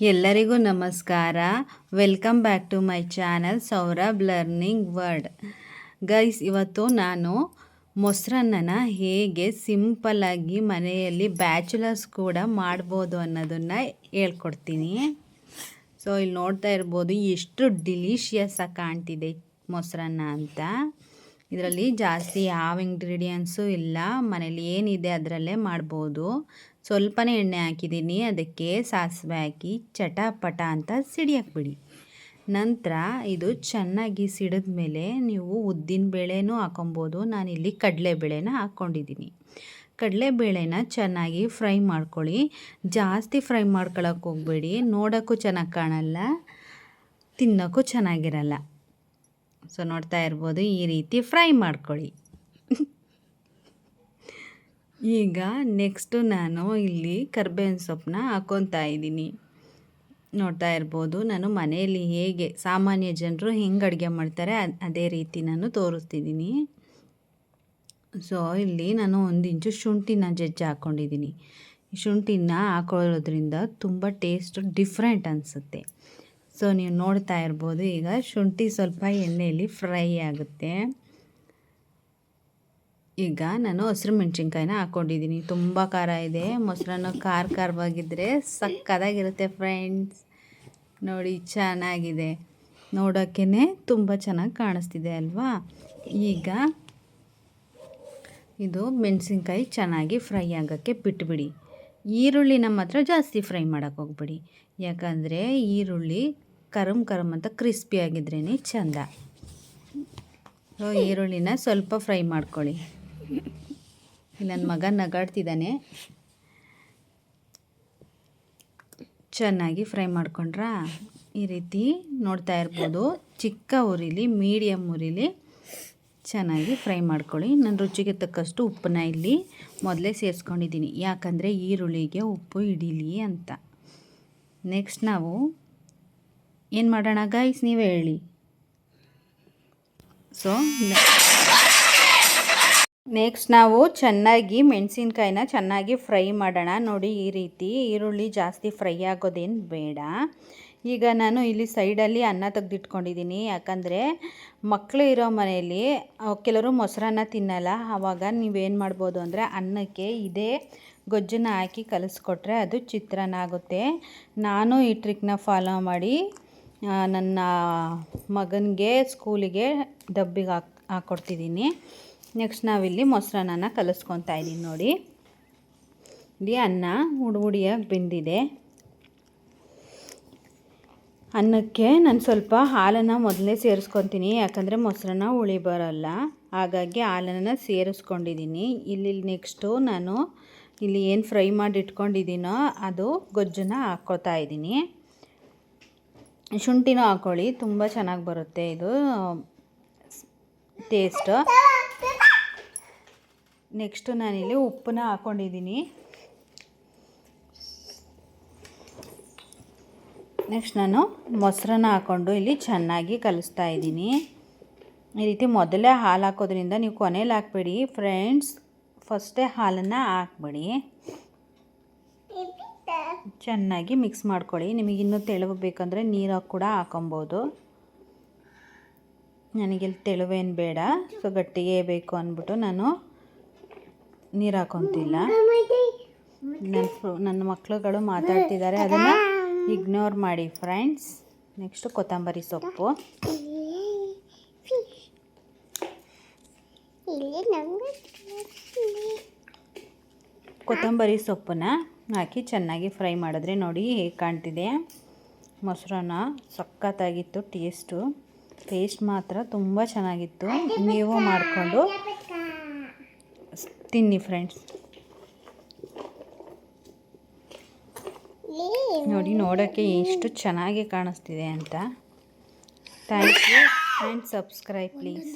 ಎಲ್ಲರಿಗೂ ನಮಸ್ಕಾರ. Welcome back to my channel Saurabh learning word guys ಇವತ್ತು ನಾನು ಮೊಸರನ್ನ ಹೇಗೆ ಸಿಂಪಲ್ಲಾಗಿ ಮನೆಯಲ್ಲಿ ಬ್ಯಾಚುಲರ್ಸ್ ಕೂಡ ಮಾಡ್ಬೋದು ಅನ್ನೋದನ್ನು ಹೇಳ್ಕೊಡ್ತೀನಿ. ಸೊ ಇಲ್ಲಿ ನೋಡ್ತಾ ಇರ್ಬೋದು, ಎಷ್ಟು ಡಿಲೀಷಿಯಸ್ಸಾಗಿ ಕಾಣ್ತಿದೆ ಮೊಸರನ್ನ ಅಂತ. ಇದರಲ್ಲಿ ಜಾಸ್ತಿ ಯಾವ ಇಂಗ್ರೀಡಿಯೆಂಟ್ಸು ಇಲ್ಲ. ಮನೇಲಿ ಏನಿದೆ ಅದರಲ್ಲೇ ಮಾಡ್ಬೋದು. ಸ್ವಲ್ಪನೇ ಎಣ್ಣೆ ಹಾಕಿದ್ದೀನಿ. ಅದಕ್ಕೆ ಸಾಸಿವೆ ಹಾಕಿ, ಚಟಪಟ ಅಂತ ಸಿಡಿಯಾಕ್ಬಿಡಿ. ನಂತರ ಇದು ಚೆನ್ನಾಗಿ ಸಿಡಿದ ಮೇಲೆ ನೀವು ಉದ್ದಿನ ಬೇಳೆನೂ ಹಾಕೊಬೋದು. ನಾನಿಲ್ಲಿ ಕಡಲೆಬೇಳೆನ ಹಾಕ್ಕೊಂಡಿದ್ದೀನಿ. ಕಡಲೆಬೇಳೆನ ಚೆನ್ನಾಗಿ ಫ್ರೈ ಮಾಡ್ಕೊಳ್ಳಿ. ಜಾಸ್ತಿ ಫ್ರೈ ಮಾಡ್ಕೊಳಕ್ಕೆ ಹೋಗಬೇಡಿ. ನೋಡೋಕ್ಕೂ ಚೆನ್ನಾಗಿ ಕಾಣಲ್ಲ. ತಿನ್ನೋಕ್ಕೂ ಚೆನ್ನಾಗಿರಲ್ಲ. ಸೊ ನೋಡ್ತಾ ಇರ್ಬೋದು, ಈ ರೀತಿ ಫ್ರೈ ಮಾಡ್ಕೊಳ್ಳಿ. ಈಗ ನೆಕ್ಸ್ಟು ನಾನು ಇಲ್ಲಿ ಕರ್ಬೇವಿನ ಸೊಪ್ಪನ್ನ ಹಾಕ್ಕೊತಾ ಇದ್ದೀನಿ. ನೋಡ್ತಾ ಇರ್ಬೋದು, ನಾನು ಮನೆಯಲ್ಲಿ ಹೇಗೆ, ಸಾಮಾನ್ಯ ಜನರು ಹೆಂಗೆ ಅಡುಗೆ ಮಾಡ್ತಾರೆ, ಅದೇ ರೀತಿ ನಾನು ತೋರಿಸ್ತಿದ್ದೀನಿ. ಸೊ ಇಲ್ಲಿ ನಾನು ಒಂದು ಇಂಚು ಶುಂಠಿನ ಜಜ್ಜಿ ಹಾಕ್ಕೊಂಡಿದ್ದೀನಿ ಶುಂಠಿನ ಹಾಕೊಳ್ಳೋದ್ರಿಂದ ತುಂಬ ಟೇಸ್ಟ್ ಡಿಫ್ರೆಂಟ್ ಅನಿಸುತ್ತೆ. ಸೊ ನೀವು ನೋಡ್ತಾ ಇರ್ಬೋದು, ಈಗ ಶುಂಠಿ ಸ್ವಲ್ಪ ಎಣ್ಣೆಯಲ್ಲಿ ಫ್ರೈ ಆಗುತ್ತೆ. ಈಗ ನಾನು ಹಸಿರು ಮೆಣಸಿನ್ಕಾಯಿನ ಹಾಕ್ಕೊಂಡಿದ್ದೀನಿ ತುಂಬ ಖಾರ ಇದೆ. ಮೊಸರನ್ನು ಖಾರ ಖಾರವಾಗಿದ್ದರೆ ಸಕ್ಕದಾಗಿರುತ್ತೆ ಫ್ರೆಂಡ್ಸ್ ನೋಡಿ, ಚೆನ್ನಾಗಿದೆ. ನೋಡೋಕ್ಕೇ ತುಂಬ ಚೆನ್ನಾಗಿ ಕಾಣಿಸ್ತಿದೆ ಅಲ್ವಾ? ಈಗ ಇದು ಮೆಣಸಿನ್ಕಾಯಿ ಚೆನ್ನಾಗಿ ಫ್ರೈ ಆಗೋಕ್ಕೆ ಬಿಟ್ಬಿಡಿ. ಈರುಳ್ಳಿ ನಮ್ಮ ಹತ್ರ ಜಾಸ್ತಿ ಫ್ರೈ ಮಾಡೋಕ್ಕೆ ಹೋಗ್ಬಿಡಿ. ಯಾಕಂದರೆ ಈರುಳ್ಳಿ ಕರಮ್ ಕರಮ್ ಅಂತ ಕ್ರಿಸ್ಪಿಯಾಗಿದ್ರೇ ಚೆಂದ. ಸೊ ಈರುಳ್ಳಿನ ಸ್ವಲ್ಪ ಫ್ರೈ ಮಾಡ್ಕೊಳ್ಳಿ. ನನ್ನ ಮಗ ನಗಾಡ್ತಿದ್ದಾನೆ ಚೆನ್ನಾಗಿ ಫ್ರೈ ಮಾಡ್ಕೊಂಡ್ರಾ? ಈ ರೀತಿ ನೋಡ್ತಾ ಇರ್ಬೋದು. ಚಿಕ್ಕ ಉರಿಲಿ ಮೀಡಿಯಮ್ ಉರಿಲಿ ಚೆನ್ನಾಗಿ ಫ್ರೈ ಮಾಡ್ಕೊಳ್ಳಿ. ನನ್ನ ರುಚಿಗೆ ತಕ್ಕಷ್ಟು ಉಪ್ಪನ್ನ ಇಲ್ಲಿ ಮೊದಲೇ ಸೇರಿಸ್ಕೊಂಡಿದ್ದೀನಿ. ಯಾಕಂದರೆ ಈರುಳ್ಳಿಗೆ ಉಪ್ಪು ಹಿಡೀಲಿ ಅಂತ. ನೆಕ್ಸ್ಟ್ ನಾವು ಏನು ಮಾಡೋಣ ಗೈಸ್ ನೀವೇ ಹೇಳಿ. ಸೊ ನೆಕ್ಸ್ಟ್ ನಾವು ಚೆನ್ನಾಗಿ ಮೆಣಸಿನ್ಕಾಯಿನ ಚೆನ್ನಾಗಿ ಫ್ರೈ ಮಾಡೋಣ. ನೋಡಿ, ಈ ರೀತಿ ಈರುಳ್ಳಿ ಜಾಸ್ತಿ ಫ್ರೈ ಆಗೋದೇನು ಬೇಡ. ಈಗ ನಾನು ಇಲ್ಲಿ ಸೈಡಲ್ಲಿ ಅನ್ನ ತೆಗೆದಿಟ್ಕೊಂಡಿದ್ದೀನಿ ಯಾಕಂದರೆ ಮಕ್ಕಳು ಇರೋ ಮನೆಯಲ್ಲಿ ಕೆಲವರು ಮೊಸರನ್ನ ತಿನ್ನಲ್ಲ. ಆವಾಗ ನೀವೇನು ಮಾಡ್ಬೋದು ಅಂದರೆ ಅನ್ನಕ್ಕೆ ಇದೇ ಗೊಜ್ಜನ್ನ ಹಾಕಿ ಕಲಿಸ್ಕೊಟ್ರೆ ಅದು ಚಿತ್ರಾನ್ನ ಆಗುತ್ತೆ. ನಾನು ಈ ಟ್ರಿಕ್ನ ಫಾಲೋ ಮಾಡಿ ನನ್ನ ಮಗನಿಗೆ ಸ್ಕೂಲಿಗೆ ಡಬ್ಬಿಗೆ ಹಾಕಿ ಹಾಕ್ಕೊಡ್ತಿದ್ದೀನಿ ನೆಕ್ಸ್ಟ್ ನಾವಿಲ್ಲಿ ಮೊಸರನ್ನ ಕಲಿಸ್ಕೊತಾ ಇದ್ದೀನಿ ನೋಡಿ. ಇಲ್ಲಿ ಅನ್ನ ಹುಡುಗುಡಿಯಾಗಿ ಬೆಂದಿದೆ. ಅನ್ನಕ್ಕೆ ನಾನು ಸ್ವಲ್ಪ ಹಾಲನ್ನು ಮೊದಲೇ ಸೇರಿಸ್ಕೊತೀನಿ, ಯಾಕಂದರೆ ಮೊಸರನ್ನ ಹುಳಿ ಬರೋಲ್ಲ. ಹಾಗಾಗಿ ಹಾಲನ್ನು ಸೇರಿಸ್ಕೊಂಡಿದ್ದೀನಿ. ಇಲ್ಲಿ ನೆಕ್ಸ್ಟು ನಾನು ಇಲ್ಲಿ ಏನು ಫ್ರೈ ಮಾಡಿ ಇಟ್ಕೊಂಡಿದ್ದೀನೋ ಅದು ಗೊಜ್ಜನ್ನ ಹಾಕ್ಕೋತಾ ಇದ್ದೀನಿ. ಶುಂಠಿನೂ ಹಾಕ್ಕೊಳ್ಳಿ ತುಂಬ ಚೆನ್ನಾಗಿ ಬರುತ್ತೆ ಇದು. ಟೇಸ್ಟ್ ನೆಕ್ಸ್ಟು ನಾನಿಲ್ಲಿ ಉಪ್ಪನ್ನ ಹಾಕ್ಕೊಂಡಿದ್ದೀನಿ ನೆಕ್ಸ್ಟ್ ನಾನು ಮೊಸರನ್ನ ಹಾಕ್ಕೊಂಡು ಇಲ್ಲಿ ಚೆನ್ನಾಗಿ ಕಲಿಸ್ತಾ ಇದ್ದೀನಿ. ಈ ರೀತಿ ಮೊದಲೇ ಹಾಲು ಹಾಕೋದ್ರಿಂದ ನೀವು ಕೊನೆಯಲ್ಲಿ ಹಾಕ್ಬೇಡಿ. ಫ್ರೆಂಡ್ಸ್ ಫಸ್ಟೇ ಹಾಲನ್ನು ಹಾಕ್ಬಿಡಿ. ಚೆನ್ನಾಗಿ ಮಿಕ್ಸ್ ಮಾಡ್ಕೊಳ್ಳಿ. ನಿಮಗೆ ಇನ್ನೂ ತೆಳುವು ಬೇಕಂದರೆ ನೀರು ಕೂಡ ಹಾಕೊಬೋದು. ನನಗಿಲ್ಲಿ ತೆಳುವೇನು ಬೇಡ. ಸೊ ಗಟ್ಟಿಗೆ ಬೇಕು ಅಂದ್ಬಿಟ್ಟು ನಾನು ನೀರು ಹಾಕೊತಿಲ್ಲ. ನನ್ನ ನನ್ನ ಮಕ್ಕಳುಗಳು ಮಾತಾಡ್ತಿದ್ದಾರೆ. ಅದನ್ನು ಇಗ್ನೋರ್ ಮಾಡಿ ಫ್ರೆಂಡ್ಸ್. ನೆಕ್ಸ್ಟು ಕೊತ್ತಂಬರಿ ಸೊಪ್ಪು. ಕೊತ್ತಂಬರಿ ಸೊಪ್ಪನ್ನ ಹಾಕಿ ಚೆನ್ನಾಗಿ ಫ್ರೈ ಮಾಡಿದ್ರೆ ನೋಡಿ ಹೇಗೆ ಕಾಣ್ತಿದೆ. ಮೊಸರನ್ನ ಸಖತ್ತಾಗಿತ್ತು, ಟೇಸ್ಟು. ಟೇಸ್ಟ್ ಮಾತ್ರ ತುಂಬ ಚೆನ್ನಾಗಿತ್ತು. ನೀವು ಮಾಡಿಕೊಂಡು ತಿನ್ನಿ ಫ್ರೆಂಡ್ಸ್. ನೋಡಿ, ನೋಡೋಕ್ಕೆ ಎಷ್ಟು ಚೆನ್ನಾಗಿ ಕಾಣಿಸ್ತಿದೆ ಅಂತ. Thank you and subscribe please